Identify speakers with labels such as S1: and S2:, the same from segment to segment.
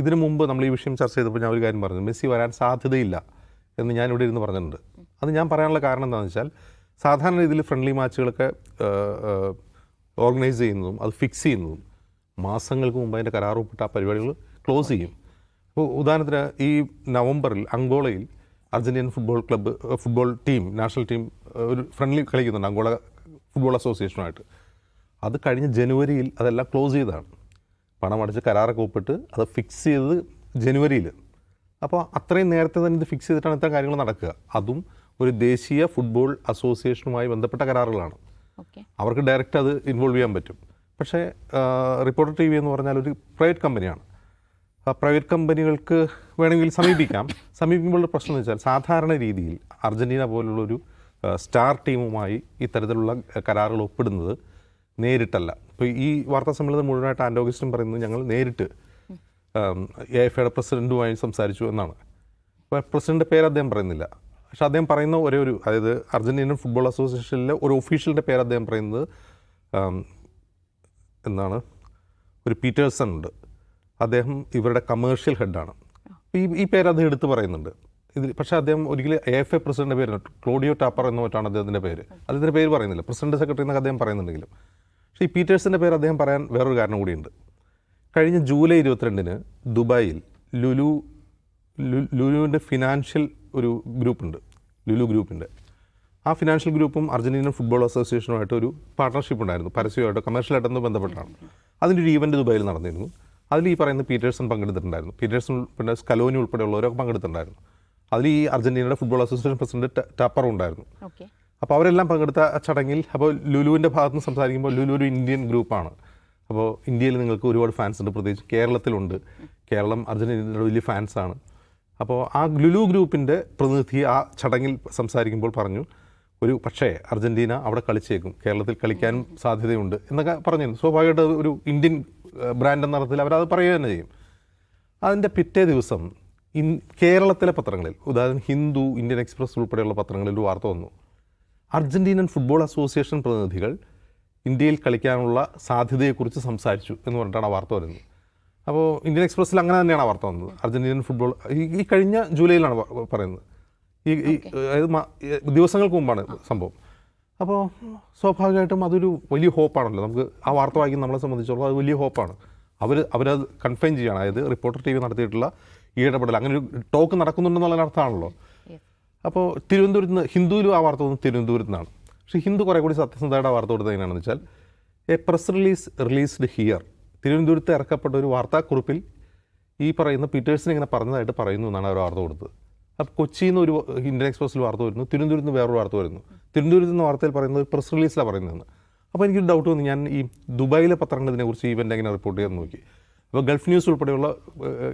S1: ഇതിനു മുമ്പ് നമ്മൾ ഈ വിഷയം ചർച്ച ചെയ്തപ്പോൾ ഞാൻ ഒരു കാര്യം പറഞ്ഞു. മെസ്സി വരാൻ സാധ്യതയില്ല എന്ന് ഞാൻ ഇവിടെ ഇരുന്ന് പറഞ്ഞിട്ടുണ്ട്. അത് ഞാൻ പറയാനുള്ള കാരണം എന്താണെന്ന് വെച്ചാൽ സാധാരണ രീതിയിൽ ഫ്രണ്ട്ലി മാച്ചുകളൊക്കെ ഓർഗനൈസ് ചെയ്യുന്നതും അത് ഫിക്സ് ചെയ്യുന്നതും മാസങ്ങൾക്ക് മുമ്പ് അതിന്റെ കരാർ ഒപ്പിട്ട് ആ പരിപാടികൾ ക്ലോസ് ചെയ്യും. അപ്പോൾ ഉദാഹരണത്തിന് ഈ നവംബറിൽ അങ്കോളയിൽ Argentine football club football team national team ഒരു ഫ്രണ്ട്ലി കളിക്കുന്നുണ്ട്. അങ്കോള ഫുട്ബോൾ അസോസിയേഷനുമായിട്ട് അത് കഴിഞ്ഞ ജനുവരിയിൽ അതെല്ലാം ക്ലോസ് ചെയ്തതാണ്. പണം അടച്ച് കരാറൊക്കെ ഒപ്പിട്ട് അത് ഫിക്സ് ചെയ്തത് ജനുവരിയിൽ അപ്പോൾ അത്രയും നേരത്തെ തന്നെ ഇത് ഫിക്സ് ചെയ്തിട്ടാണ് ഇത്തരം കാര്യങ്ങൾ നടക്കുക. അതും ഒരു ദേശീയ ഫുട്ബോൾ അസോസിയേഷനുമായി ബന്ധപ്പെട്ട കരാറുകളാണ്. അവർക്ക് ഡയറക്റ്റ് അത് ഇൻവോൾവ് ചെയ്യാൻ പറ്റും. പക്ഷേ റിപ്പോർട്ടർ ടി വി എന്ന് പറഞ്ഞാൽ ഒരു പ്രൈവറ്റ് കമ്പനിയാണ് ആ പ്രൈവറ്റ് കമ്പനികൾക്ക് വേണമെങ്കിൽ സമീപിക്കാം. സമീപിക്കുമ്പോഴുള്ള പ്രശ്നം എന്ന് വെച്ചാൽ സാധാരണ രീതിയിൽ അർജന്റീന പോലുള്ളൊരു സ്റ്റാർ ടീമുമായി ഇത്തരത്തിലുള്ള കരാറുകൾ ഒപ്പിടുന്നത് നേരിട്ടല്ല. ഇപ്പോൾ ഈ വാർത്താ സമ്മേളനം മുഴുവനായിട്ട് ആൻഡോഗസ്റ്റും പറയുന്നത് ഞങ്ങൾ നേരിട്ട് എ എഫ് ഐയുടെ പ്രസിഡന്റുമായി സംസാരിച്ചു എന്നാണ്. അപ്പോൾ പ്രസിഡന്റെ പേര് അദ്ദേഹം പറയുന്നില്ല. പക്ഷെ അദ്ദേഹം പറയുന്ന ഒരേ ഒരു അതായത് അർജന്റീനിയൻ ഫുട്ബോൾ അസോസിയേഷനിലെ ഒരു ഒഫീഷ്യലിന്റെ പേര് അദ്ദേഹം പറയുന്നത് എന്താണ് ഒരു പീറ്റേഴ്സൺ ഉണ്ട്. അദ്ദേഹം ഇവരുടെ കമേഴ്ഷ്യൽ ഹെഡാണ്. ഈ ഈ പേര് അദ്ദേഹം എടുത്ത് പറയുന്നുണ്ട്. ഇതിൽ പക്ഷേ അദ്ദേഹം ഒരിക്കലും എ എഫ് എ പ്രസിഡന്റ് പേര് ക്ലോഡിയോ ടാപ്പർ എന്ന് മറ്റാണ് അദ്ദേഹത്തിന്റെ പേര്. അദ്ദേഹത്തിന്റെ പേര് പറയുന്നില്ല. പ്രസിഡന്റ് സെക്രട്ടറി എന്നൊക്കെ അദ്ദേഹം പറയുന്നുണ്ടെങ്കിലും. പക്ഷേ ഈ പീറ്റേഴ്സിന്റെ പേര് അദ്ദേഹം പറയാൻ വേറൊരു കാരണം കൂടിയുണ്ട്. കഴിഞ്ഞ ജൂലൈ ഇരുപത്തിരണ്ടിന് ദുബായിൽ ലുലു ലുലുവിന്റെ ഫിനാൻഷ്യൽ ഒരു ഗ്രൂപ്പുണ്ട് ലുലു ഗ്രൂപ്പിന്റെ. ആ ഫിനാൻഷ്യൽ ഗ്രൂപ്പും അർജന്റീനൻ ഫുട്ബോൾ അസോസിയേഷനുമായിട്ട് ഒരു പാർട്ണർഷിപ്പ് ഉണ്ടായിരുന്നു പരസ്യമായിട്ടോ കമേഴ്ഷ്യലായിട്ടോ ഒന്ന് ബന്ധപ്പെട്ടാണ് അതിന്റെ ഒരു ഈവന്റ് ദുബായിൽ നടന്നിരുന്നു. അതിൽ ഈ പറയുന്ന പീറ്റേഴ്സൺ പങ്കെടുത്തിട്ടുണ്ടായിരുന്നു. പീറ്റേഴ്സൺ പിന്നെ സ്കലോനി ഉൾപ്പെടെയുള്ളവരൊക്കെ പങ്കെടുത്തിട്ടുണ്ടായിരുന്നു. അതിൽ ഈ അർജന്റീനയുടെ ഫുട്ബോൾ അസോസിയേഷൻ പ്രസിഡന്റ് ടാപ്പറും ഉണ്ടായിരുന്നു. അപ്പോൾ അവരെല്ലാം പങ്കെടുത്ത ചടങ്ങിൽ അപ്പോൾ ലുലുവിന്റെ ഭാഗത്ത് നിന്ന് സംസാരിക്കുമ്പോൾ ലുലു ഒരു ഇന്ത്യൻ ഗ്രൂപ്പാണ്. അപ്പോൾ ഇന്ത്യയിൽ നിങ്ങൾക്ക് ഒരുപാട് ഫാൻസ് ഉണ്ട്. പ്രത്യേകിച്ച് കേരളത്തിലുണ്ട്. കേരളം അർജന്റീനയുടെ വലിയ ഫാൻസാണ് അപ്പോൾ ആ ലുലു ഗ്രൂപ്പിന്റെ പ്രതിനിധി ആ ചടങ്ങിൽ സംസാരിക്കുമ്പോൾ പറഞ്ഞു ഒരു പക്ഷേ അർജന്റീന അവിടെ കളിച്ചേക്കും. കേരളത്തിൽ കളിക്കാനും സാധ്യതയുണ്ട്. എന്നൊക്കെ പറഞ്ഞിരുന്നു. സ്വാഭാവികമായിട്ട് ഒരു ഇന്ത്യൻ ബ്രാൻഡ് എന്ന അർത്ഥത്തിൽ അവരത് പറയുക തന്നെ ചെയ്യും. അതിന്റെ പിറ്റേ ദിവസം ഇൻ കേരളത്തിലെ പത്രങ്ങളിൽ ഉദാഹരണം ഹിന്ദു ഇന്ത്യൻ എക്സ്പ്രസ് ഉൾപ്പെടെയുള്ള പത്രങ്ങളിൽ ഒരു വാർത്ത വന്നു. അർജന്റീനൻ ഫുട്ബോൾ അസോസിയേഷൻ പ്രതിനിധികൾ ഇന്ത്യയിൽ കളിക്കാനുള്ള സാധ്യതയെക്കുറിച്ച് സംസാരിച്ചു എന്ന് പറഞ്ഞിട്ടാണ് ആ വാർത്ത വരുന്നത്. അപ്പോൾ ഇന്ത്യൻ എക്സ്പ്രസ്സിൽ അങ്ങനെ തന്നെയാണ് ആ വാർത്ത വന്നത്. അർജന്റീനൻ ഫുട്ബോൾ ഈ കഴിഞ്ഞ ജൂലൈയിലാണ് പറയുന്നത്. ഈ അതായത് ദിവസങ്ങൾക്ക് മുമ്പാണ് സംഭവം. അപ്പോൾ സ്വാഭാവികമായിട്ടും അതൊരു വലിയ ഹോപ്പാണല്ലോ. നമുക്ക് ആ വാർത്ത വായിക്കുന്ന നമ്മളെ സംബന്ധിച്ചിടത്തോളം അത് വലിയ ഹോപ്പാണ്. അവർ അവരത് കൺഫേം ചെയ്യുകയാണ് അതായത് റിപ്പോർട്ടർ ടി വി നടത്തിയിട്ടുള്ള ഈ ഇടപെടൽ. അങ്ങനെ ഒരു ടോക്ക് നടക്കുന്നുണ്ടെന്നുള്ള അർത്ഥമാണല്ലോ. അപ്പോൾ തിരുവനന്തപുരത്ത് നിന്ന് ഹിന്ദുവിലും ആ വാർത്ത വന്നത് തിരുവനന്തപുരത്ത് നിന്നാണ്. പക്ഷേ ഹിന്ദു കുറേ കൂടി സത്യസന്ധതയുടെ വാർത്ത കൊടുത്തത് എങ്ങനെയാണെന്ന് വെച്ചാൽ a press release released here തിരുവനന്തപുരത്ത് ഇറക്കപ്പെട്ട ഒരു വാർത്താക്കുറിപ്പിൽ ഈ പറയുന്ന പീറ്റേഴ്സിനെ ഇങ്ങനെ പറഞ്ഞതായിട്ട് പറയുന്നു എന്നാണ് അവർ വാർത്ത കൊടുത്തത്. അപ്പോൾ കൊച്ചിയിൽ നിന്ന് ഒരു ഇന്ത്യൻ എക്സ്പ്രസ്സിൽ വാർത്ത വരുന്നു തിരുവനന്തപുരത്ത് നിന്ന് വേറൊരു വാർത്ത വരുന്നു. തിരുവനന്തപുരത്ത് നിന്ന് വാർത്തയിൽ പറയുന്നത് ഒരു പ്രസ് റിലീസിലാണ് പറയുന്നതെന്ന്. അപ്പോൾ എനിക്കൊരു ഡൗട്ട് വന്നു. ഞാൻ ഈ ദുബായിലെ പത്രങ്ങൾ ഇതിനെക്കുറിച്ച് ഇവന്റ് എങ്ങനെ റിപ്പോർട്ട് ചെയ്യാൻ നോക്കി. അപ്പോൾ ഗൾഫ് ന്യൂസ് ഉൾപ്പെടെയുള്ള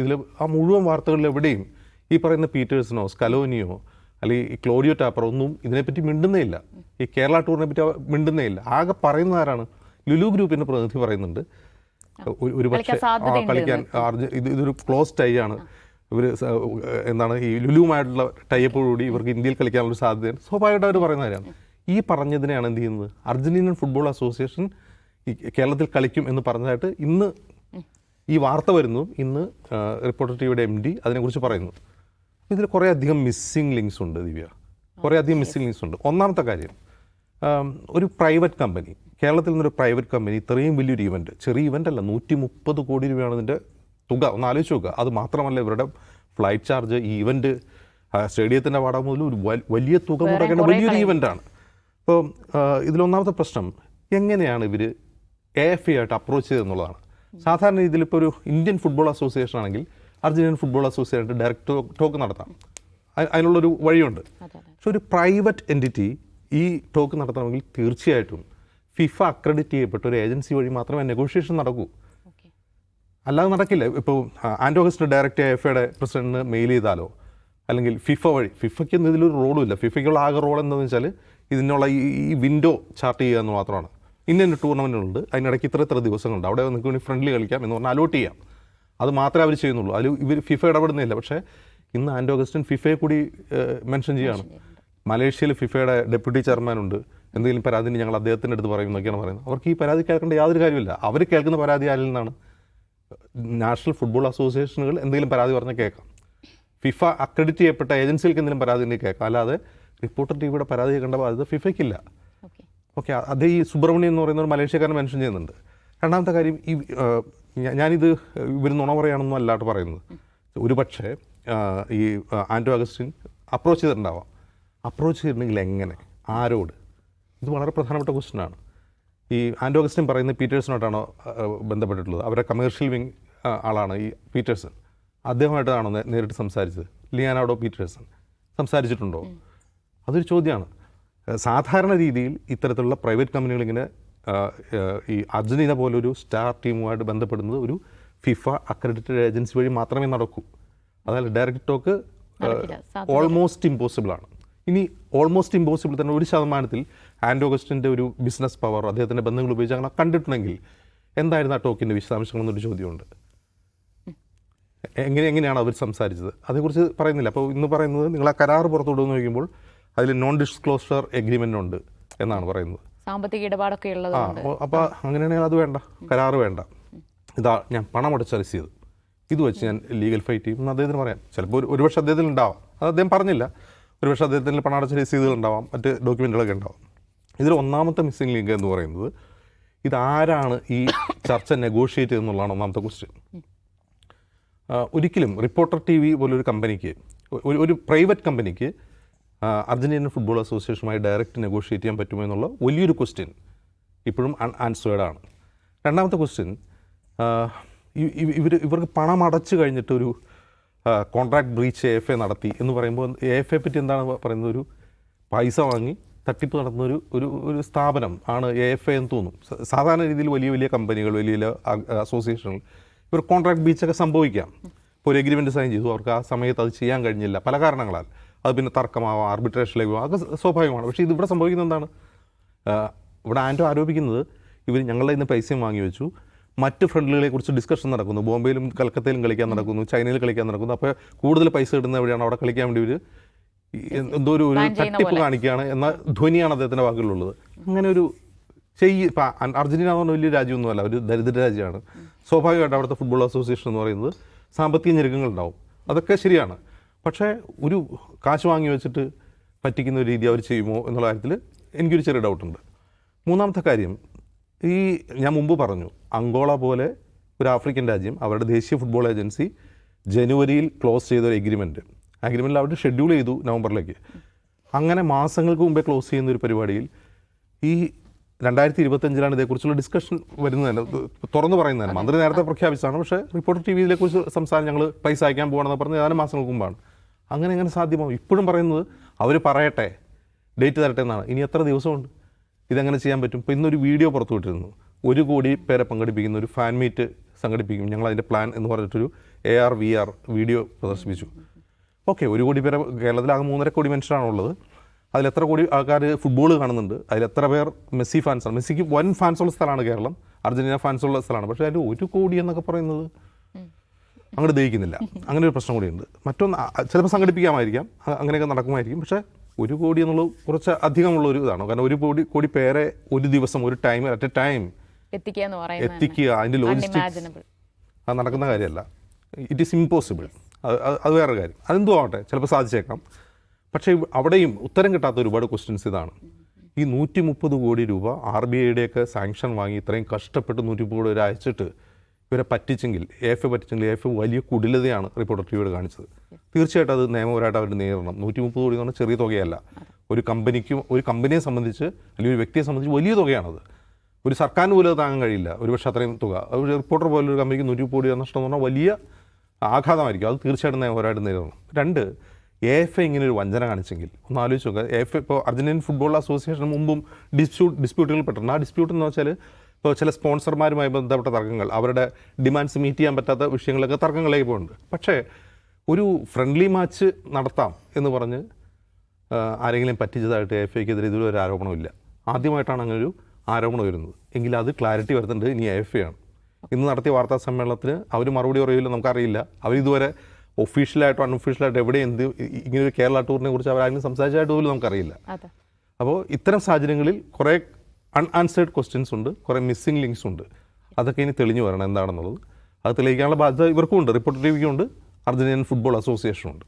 S1: ഇതിൽ ആ മുഴുവൻ വാർത്തകളിൽ എവിടെയും ഈ പറയുന്ന പീറ്റേഴ്സിനോ സ്കലോനിയോ അല്ലെങ്കിൽ ഈ ക്ലോഡിയോ ടാപ്പർ ഒന്നും ഇതിനെപ്പറ്റി മിണ്ടുന്നേ ഇല്ല. ഈ കേരള ടൂറിനെ പറ്റി മിണ്ടുന്നേ ഇല്ല. ആകെ പറയുന്നത് ആരാണ്? ലുലു ഗ്രൂപ്പിന്റെ പ്രതിനിധി പറയുന്നുണ്ട്. ഒരു- പക്ഷേ
S2: കളിക്കാൻ
S1: ഇത് ഇതൊരു ക്ലോസ് ടൈ ആണ്. ഇവർ എന്താണ് ഈ ലുലുവുമായിട്ടുള്ള ടൈപ്പോടുകൂടി ഇവർക്ക് ഇന്ത്യയിൽ കളിക്കാനുള്ള സാധ്യതയാണ് സ്വാഭാവികമായിട്ട് അവർ പറയുന്ന കാര്യമാണ്. ഈ പറഞ്ഞതിനെയാണ് എന്ത് ചെയ്യുന്നത്? അർജന്റീനൻ ഫുട്ബോൾ അസോസിയേഷൻ കേരളത്തിൽ കളിക്കും എന്ന് പറഞ്ഞതായിട്ട് ഇന്ന് ഈ വാർത്ത വരുന്നു. ഇന്ന് റിപ്പോർട്ടർ ടിവിയുടെ എം ഡി അതിനെക്കുറിച്ച് പറയുന്നു. ഇതിൽ കുറേ അധികം മിസ്സിംഗ് ലിങ്ക്സ് ഉണ്ട് ദിവ്യ. കുറേ അധികം മിസ്സിംഗ് ലിങ്ക്സ് ഉണ്ട്. ഒന്നാമത്തെ കാര്യം ഒരു പ്രൈവറ്റ് കമ്പനി കേരളത്തിൽ നിന്നൊരു പ്രൈവറ്റ് കമ്പനി ഇത്രയും വലിയൊരു ഇവന്റ് ചെറിയ ഇവന്റ് അല്ല നൂറ്റി മുപ്പത് കോടി രൂപയാണ് ഇതിന്റെ തുക. ഒന്ന് ആലോചിച്ച് നോക്കുക. അത് മാത്രമല്ല ഇവരുടെ ഫ്ലൈറ്റ് ചാർജ് ഈ ഇവന്റ് സ്റ്റേഡിയത്തിന്റെ വാടക മുതൽ ഒരു വലിയ തുക മുടക്കേണ്ട വലിയൊരു ഇവന്റാണ് അപ്പോൾ ഇതിലൊന്നാമത്തെ പ്രശ്നം എങ്ങനെയാണ് ഇവർ എ എഫ് ആയിട്ട് അപ്രോച്ച് ചെയ്തെന്നുള്ളതാണ് സാധാരണ രീതിയിൽ ഇപ്പോൾ ഒരു ഇന്ത്യൻ ഫുട്ബോൾ അസോസിയേഷൻ ആണെങ്കിൽ Argentinian football association direct talk നടത്താം. അതിനുള്ളൊരു വഴിയുണ്ട്. പക്ഷെ ഒരു പ്രൈവറ്റ് എന്റിറ്റി ഈ ടോക്ക് നടത്തണമെങ്കിൽ തീർച്ചയായിട്ടും ഫിഫ അക്രഡിറ്റ് ചെയ്യപ്പെട്ട ഒരു ഏജൻസി വഴി മാത്രമേ നെഗോഷിയേഷൻ നടക്കൂ. അല്ലാതെ നടക്കില്ല. ഇപ്പോൾ ആൻഡോഗസ്റ്റ് ഡയറക്റ്റ് എഫ് എയുടെ പ്രസിഡന്റിന് മെയിൽ ചെയ്താലോ അല്ലെങ്കിൽ ഫിഫ വഴി ഫിഫയ്ക്ക് ഒന്നും ഇതിലൊരു റോളും ഇല്ല. ഫിഫയ്ക്കുള്ള ആകെ റോൾ എന്താണെന്ന് വെച്ചാൽ ഇതിനുള്ള ഈ ഈ വിൻഡോ ചാർട്ട് ചെയ്യുക എന്ന് മാത്രമാണ്. ഇന്ന ടൂർണമെന്റുണ്ട് അതിനിടയ്ക്ക് ഇത്ര ഇത്ര ദിവസങ്ങളുണ്ട്. അവിടെ നിങ്ങൾക്ക് വേണ്ടി ഫ്രണ്ട്ലി കളിക്കാം എന്ന് പറഞ്ഞാൽ അലോട്ട് ചെയ്യാം. അത് മാത്രമേ അവർ ചെയ്യുന്നുള്ളൂ. അതിൽ ഇവർ ഫിഫ ഇടപെടുന്നില്ല. പക്ഷേ ഇന്ന് ആൻഡോ ഓഗസ്റ്റിൻ ഫിഫയെ കൂടി മെൻഷൻ ചെയ്യുകയാണ് മലേഷ്യയിൽ ഫിഫയുടെ ഡെപ്യൂട്ടി ചെയർമാൻ ഉണ്ട്. എന്തെങ്കിലും പരാതി ഞങ്ങൾ അദ്ദേഹത്തിന്റെ അടുത്ത് പറയും എന്നൊക്കെയാണ് പറയുന്നത്. അവർക്ക് ഈ പരാതി കേൾക്കേണ്ട യാതൊരു കാര്യമില്ല അവർ കേൾക്കുന്ന പരാതി ആരിൽ നിന്നാണ്? നാഷണൽ ഫുട്ബോൾ അസോസിയേഷനുകൾ എന്തെങ്കിലും പരാതി പറഞ്ഞാൽ കേൾക്കാം. ഫിഫ അക്രഡിറ്റ് ചെയ്യപ്പെട്ട ഏജൻസികൾക്ക് എന്തെങ്കിലും പരാതി ഉണ്ടെങ്കിൽ കേൾക്കാം. അല്ലാതെ റിപ്പോർട്ടർ ടി വിയുടെ പരാതി കേൾക്കേണ്ട ബാധ്യത ഫിഫയ്ക്കില്ല
S2: ഓക്കെ.
S1: ഓക്കെ അത് ഈ സുബ്രഹ്മണ്യം എന്ന് പറയുന്ന ഒരു മലേഷ്യക്കാരൻ മെൻഷൻ ചെയ്യുന്നുണ്ട്. രണ്ടാമത്തെ കാര്യം ഈ ഞാനിത് ഇവർ നുണ പറയുകയാണെന്നും അല്ലാട്ട് പറയുന്നത്. ഒരു പക്ഷേ ഈ ആന്റോ അഗസ്റ്റിൻ അപ്രോച്ച് ചെയ്തിട്ടുണ്ടാവാം. അപ്രോച്ച് ചെയ്തിട്ടുണ്ടെങ്കിൽ എങ്ങനെ? ആരോട്? ഇത് വളരെ പ്രധാനപ്പെട്ട ക്വസ്റ്റ്യനാണ്. ഈ ആന്റോ അഗസ്റ്റിൻ പറയുന്ന പീറ്റേഴ്സിനോട്ടാണോ ബന്ധപ്പെട്ടിട്ടുള്ളത്? അവരുടെ കമേഴ്ഷ്യൽ വിങ് ആളാണ് ഈ പീറ്റേഴ്സൺ. അദ്ദേഹമായിട്ടാണോ നേരിട്ട് സംസാരിച്ചത്? Leandro Peterson. സംസാരിച്ചിട്ടുണ്ടോ? അതൊരു ചോദ്യമാണ്. സാധാരണ രീതിയിൽ ഇത്തരത്തിലുള്ള പ്രൈവറ്റ് കമ്പനികൾ ഇങ്ങനെ ഈ അർജന്റീന പോലൊരു സ്റ്റാർ ടീമുമായിട്ട് ബന്ധപ്പെടുന്നത് ഒരു ഫിഫ അക്രഡിറ്റഡ് ഏജൻസി വഴി മാത്രമേ നടക്കൂ. അതായത് ഡയറക്റ്റ് ടോക്ക് ഓൾമോസ്റ്റ് ഇമ്പോസിബിൾ ആണ്. ഇനി ഓൾമോസ്റ്റ് ഇമ്പോസിബിൾ തന്നെ ഒരു ശതമാനത്തിൽ ആൻഡോഗസ്റ്റിന്റെ ഒരു ബിസിനസ് പവർ അദ്ദേഹത്തിന്റെ ബന്ധങ്ങൾ ഉപയോഗിച്ച് അങ്ങനെ കണ്ടിട്ടുണ്ടെങ്കിൽ എന്തായിരുന്നു ആ ടോക്കിന്റെ വിശദാംശങ്ങൾ എന്നൊരു ചോദ്യമുണ്ട്. എങ്ങനെ എങ്ങനെയാണ് അവർ സംസാരിച്ചത്? അതേക്കുറിച്ച് പറയുന്നില്ല. അപ്പോൾ ഇന്ന് പറയുന്നത് നിങ്ങൾ ആ കരാർ പുറത്തുവിടുമെന്ന് ചോദിക്കുമ്പോൾ അതിൽ നോൺ ഡിസ്ക്ലോഷർ എഗ്രിമെന്റ് ഉണ്ട് എന്നാണ് പറയുന്നത്.
S2: സാമ്പത്തിക ഇടപാടൊക്കെ
S1: ആ
S2: ഉള്ളതുകൊണ്ട്.
S1: അപ്പോൾ അങ്ങനെയാണെങ്കിൽ അത് വേണ്ട. കരാറ് വേണ്ട. ഇതാ ഞാൻ പണം അടച്ച റിസീവ് ഇത് വെച്ച് ഞാൻ ലീഗൽ ഫൈറ്റ് ചെയ്യും. എന്ന് അദ്ദേഹത്തിന് പറയാം. ചിലപ്പോൾ ഒരു ഒരുപക്ഷെ അദ്ദേഹത്തിന് ഉണ്ടാവാം. അത് അദ്ദേഹം പറഞ്ഞില്ല. ഒരുപക്ഷെ അദ്ദേഹത്തിന് പണം അടച്ച രസീതുകൾ ഉണ്ടാവാം. മറ്റ് ഡോക്യുമെന്റുകളൊക്കെ ഉണ്ടാവാം. ഇതിൽ ഒന്നാമത്തെ മിസ്സിംഗ് ലിങ്ക് എന്ന് പറയുന്നത് ഇതാരാണ് ഈ ചർച്ച നെഗോഷിയേറ്റ് ചെയ്തെന്നുള്ളതാണ് ഒന്നാമത്തെ ക്വസ്റ്റ്യൻ ഒരിക്കലും റിപ്പോർട്ടർ ടി വി പോലൊരു കമ്പനിക്ക് ഒരു ഒരു പ്രൈവറ്റ് കമ്പനിക്ക് ആ, അർജന്റീനൻ ഫുട്ബോൾ അസോസിയേഷനുമായി ഡയറക്റ്റ് നെഗോഷിയേറ്റ് ചെയ്യാൻ പറ്റുമോ എന്നുള്ള വലിയൊരു ക്വസ്റ്റ്യൻ ഇപ്പോഴും അൺആൻസേർഡ് ആണ്. രണ്ടാമത്തെ ക്വസ്റ്റ്യൻ ഇവർ ഇവർക്ക് പണം അടച്ചു കഴിഞ്ഞിട്ടൊരു contract breach A F A നടത്തി എന്ന് പറയുമ്പോൾ എ എഫ് എ പറ്റി എന്താണ് പറയുന്നത് ഒരു പൈസ വാങ്ങി തട്ടിപ്പ് നടത്തുന്ന ഒരു ഒരു സ്ഥാപനം ആണ് എ എഫ് എ എന്ന് തോന്നും. സാധാരണ രീതിയിൽ വലിയ വലിയ കമ്പനികൾ വലിയ വലിയ അസോസിയേഷനുകൾ ഇവർ കോൺട്രാക്ട് ബ്രീച്ചൊക്കെ സംഭവിക്കാം. ഇപ്പോൾ ഒരു എഗ്രിമെന്റ് സൈൻ ചെയ്തു. അവർക്ക് ആ സമയത്ത് അത് ചെയ്യാൻ കഴിഞ്ഞില്ല. പല കാരണങ്ങളാൽ. അത് പിന്നെ തർക്കമാവാം ആർബിട്രേഷനിലേക്ക് പോകാം അതൊക്കെ സ്വാഭാവികമാണ്. പക്ഷേ ഇതിവിടെ സംഭവിക്കുന്നത് എന്താണ്? ഇവിടെ ആന്റോ ആരോപിക്കുന്നത് ഇവർ ഞങ്ങളുടെ ഇന്ന് പൈസയും വാങ്ങി വെച്ചു. മറ്റ് ഫ്രണ്ടുകളെ കുറിച്ച് ഡിസ്കഷൻ നടക്കുന്നു. ബോംബെയിലും കൽക്കത്തയിലും കളിക്കാൻ നടക്കുന്നു ചൈനയിൽ കളിക്കാൻ നടക്കുന്നു. അപ്പോൾ കൂടുതൽ പൈസ കിട്ടുന്ന എവിടെയാണ്? അവിടെ കളിക്കാൻ വേണ്ടി ഇവർ എന്തോ ഒരു ഒരു തട്ടിപ്പ്. കാണിക്കുകയാണ് എന്ന ധ്വനിയാണ് അദ്ദേഹത്തിന്റെ വാക്കുകളുള്ളത് അങ്ങനെ ഒരു ചെയ്യ ഇപ്പം അർജന്റീന എന്ന് പറഞ്ഞ വലിയ രാജ്യമൊന്നുമല്ല ഒരു ദരിദ്ര രാജ്യമാണ്. സ്വാഭാവികമായിട്ട് അവിടുത്തെ ഫുട്ബോൾ അസോസിയേഷൻ എന്ന് പറയുന്നത് സാമ്പത്തിക ഞെരുക്കങ്ങൾ ഉണ്ടാവും. അതൊക്കെ ശരിയാണ്. പക്ഷേ ഒരു കാശ് വാങ്ങി വെച്ചിട്ട് പറ്റിക്കുന്ന ഒരു രീതി അവർ ചെയ്യുമോ എന്നുള്ള കാര്യത്തിൽ എനിക്കൊരു ചെറിയ ഡൗട്ടുണ്ട്. മൂന്നാമത്തെ കാര്യം ഈ ഞാൻ മുമ്പ് പറഞ്ഞു അങ്കോള പോലെ ഒരു ആഫ്രിക്കൻ രാജ്യം അവരുടെ ദേശീയ ഫുട്ബോൾ ഏജൻസി ജനുവരിയിൽ ക്ലോസ് ചെയ്ത ഒരു എഗ്രിമെന്റ് അഗ്രിമെന്റിൽ അവർ ഷെഡ്യൂൾ ചെയ്തു നവംബറിലേക്ക്. അങ്ങനെ മാസങ്ങൾക്ക് മുമ്പേ ക്ലോസ് ചെയ്യുന്ന ഒരു പരിപാടിയിൽ ഈ രണ്ടായിരത്തി ഇരുപത്തഞ്ചിലാണ് ഇതേക്കുറിച്ചുള്ള ഡിസ്കഷൻ വരുന്നത് തന്നെ തുറന്നു പറയുന്നത് തന്നെ മന്ത്രി നേരത്തെ പ്രഖ്യാപിച്ചതാണ്. പക്ഷേ റിപ്പോർട്ടർ ടി വിയിലെക്കുറിച്ച് സംസാരം ഞങ്ങൾ പൈസ അയക്കാൻ പോകണമെന്ന് പറഞ്ഞ് ഏതാനും മാസങ്ങൾക്ക് മുമ്പാണ്. അങ്ങനെ എങ്ങനെ സാധ്യമാവും? ഇപ്പോഴും പറയുന്നത് അവർ പറയട്ടെ ഡേറ്റ് തരട്ടെ എന്നാണ്. ഇനി എത്ര ദിവസമുണ്ട്? ഇതെങ്ങനെ ചെയ്യാൻ പറ്റും? ഇപ്പോൾ ഇന്നൊരു വീഡിയോ പുറത്തു വിട്ടിരുന്നു. ഒരു കോടി പേരെ പങ്കെടുപ്പിക്കുന്ന ഒരു ഫാൻ മീറ്റ് സംഘടിപ്പിക്കും. ഞങ്ങൾ അതിന്റെ പ്ലാൻ എന്ന് പറഞ്ഞിട്ടൊരു A R V R video പ്രദർശിപ്പിച്ചു. ഓക്കെ ഒരു കോടി പേരെ കേരളത്തിലാകെ മൂന്നര കോടി മനുഷ്യരാണുള്ളത്. അതിൽ എത്ര കോടി ആൾക്കാർ ഫുട്ബോൾ കാണുന്നുണ്ട്? അതിൽ എത്ര പേർ മെസ്സി ഫാൻസാണ് മെസ്സിക്ക് വൻ ഫാൻസ് ഉള്ള സ്ഥലമാണ് കേരളം. അർജന്റീന ഫാൻസ് ഉള്ള സ്ഥലമാണ്. പക്ഷേ അതിൽ ഒരു കോടി എന്നൊക്കെ പറയുന്നത് അങ്ങോട്ട് ദഹിക്കുന്നില്ല. അങ്ങനെ ഒരു പ്രശ്നം കൂടിയുണ്ട്. മറ്റൊന്ന് ചിലപ്പോൾ സംഘടിപ്പിക്കാമായിരിക്കാം. അങ്ങനെയൊക്കെ നടക്കുമായിരിക്കും. പക്ഷേ ഒരു കോടി എന്നുള്ളത് കുറച്ച് അധികമുള്ള ഒരു ഇതാണ്. കാരണം ഒരു കോടി കോടി പേരെ ഒരു ദിവസം ഒരു ടൈം അറ്റ് എ ടൈം
S2: എത്തിക്കുക
S1: അതിന്റെ ലോജിസ്റ്റിക്സ് അത് നടക്കുന്ന കാര്യമല്ല. ഇറ്റ് ഈസ് ഇമ്പോസിബിൾ അത് വേറൊരു വേറെ കാര്യം. അതെന്തോ ആവട്ടെ ചിലപ്പോൾ സാധിച്ചേക്കാം. പക്ഷേ അവിടെയും ഉത്തരം കിട്ടാത്ത ഒരുപാട് ക്വസ്റ്റ്യൻസ് ഇതാണ്. ഈ നൂറ്റി മുപ്പത് കോടി രൂപ ആർ ബി ഐയുടെയൊക്കെ സാങ്ഷൻ വാങ്ങി ഇത്രയും കഷ്ടപ്പെട്ട് നൂറ്റി മുപ്പത് കോടി വരെ അയച്ചിട്ട് ഇവരെ പറ്റിച്ചെങ്കിൽ എഫ് പറ്റിച്ചെങ്കിൽ എഫ് വലിയ കുടിലതയാണ് റിപ്പോർട്ടർ ടി കാണിച്ചത്. തീർച്ചയായിട്ടും അത് നിയമപരമായിട്ട് അവർ നേരിടണം. നൂറ്റി മുപ്പത് കോടി എന്ന് പറഞ്ഞാൽ ചെറിയ തുകയല്ല. ഒരു കമ്പനിക്കും ഒരു കമ്പനിയെ സംബന്ധിച്ച് അല്ലെങ്കിൽ ഒരു വ്യക്തിയെ സംബന്ധിച്ച് വലിയ തുകയാണത്. ഒരു സർക്കാരിന് പോലും അത് താങ്ങാൻ കഴിയില്ല. ഒരു പക്ഷേ അത്രയും തുക. ഒരു റിപ്പോർട്ടർ പോലൊരു കമ്പനിക്ക് നൂറ്റി കോടി നഷ്ടം എന്ന് പറഞ്ഞാൽ വലിയ ആഘാതമായിരിക്കും. അത് തീർച്ചയായിട്ടും നിയമപരമായിട്ട് നേരിടണം. രണ്ട് എ എഫ് എ ഇങ്ങനെ ഒരു വഞ്ചന കാണിച്ചെങ്കിൽ ഒന്ന് ആലോചിച്ച് നോക്കുക എ എഫ് ഇപ്പോൾ അർജന്റീൻ ഫുട്ബോൾ അസോസിയേഷൻ മുമ്പും ഡിസ്പ്യൂട്ട് ഡിസ്പ്യൂട്ടുകൾ പെട്ടിട്ടുണ്ട്. ആ ഡിസ്പ്യൂട്ട് എന്ന് വെച്ചാൽ ഇപ്പോൾ ചില സ്പോൺസർമാരുമായി ബന്ധപ്പെട്ട തർക്കങ്ങൾ അവരുടെ ഡിമാൻഡ്സ് മീറ്റ് ചെയ്യാൻ പറ്റാത്ത വിഷയങ്ങളൊക്കെ തർക്കങ്ങളിലേക്ക് പോകുന്നുണ്ട്. പക്ഷേ ഒരു ഫ്രണ്ട്ലി മാച്ച് നടത്താം എന്ന് പറഞ്ഞ് ആരെങ്കിലും പറ്റിച്ചതായിട്ട് എഫ് ഐക്കെതിരെ ഇതുവരെ ഒരു ആരോപണമില്ല ആദ്യമായിട്ടാണ് അങ്ങനെ ഒരു ആരോപണം വരുന്നത് എങ്കിൽ അത് ക്ലാരിറ്റി വരുത്തേണ്ടത് ഇനി എഫ് ആണ്. ഇന്ന് നടത്തിയ വാർത്താ സമ്മേളനത്തിന് അവർ മറുപടി പറയില്ല നമുക്കറിയില്ല. അവരിതുവരെ ഒഫീഷ്യലായിട്ടോ അൺഒഫീഷ്യലായിട്ടോ എവിടെ എന്ത് ഇങ്ങനെ ഒരു കേരള ടൂറിനെ കുറിച്ച് അവരാരും സംസാരിച്ചായിട്ട് പോലും നമുക്കറിയില്ല. അപ്പോൾ ഇത്തരം സാഹചര്യങ്ങളിൽ കുറേ അൺആൻസേർഡ് ക്വസ്റ്റ്യൻസ് ഉണ്ട് കുറേ മിസ്സിംഗ് ലിങ്ക്സ് ഉണ്ട്. അതൊക്കെ ഇനി തെളിഞ്ഞു വരണം എന്താണെന്നുള്ളത്. അത് തെളിയിക്കാനുള്ള ബാധ്യത ഇവർക്കും ഉണ്ട്. റിപ്പോർട്ടർ ടി വിക്കും ഉണ്ട്. അർജന്റീനൻ ഫുട്ബോൾ അസോസിയേഷനും ഉണ്ട്.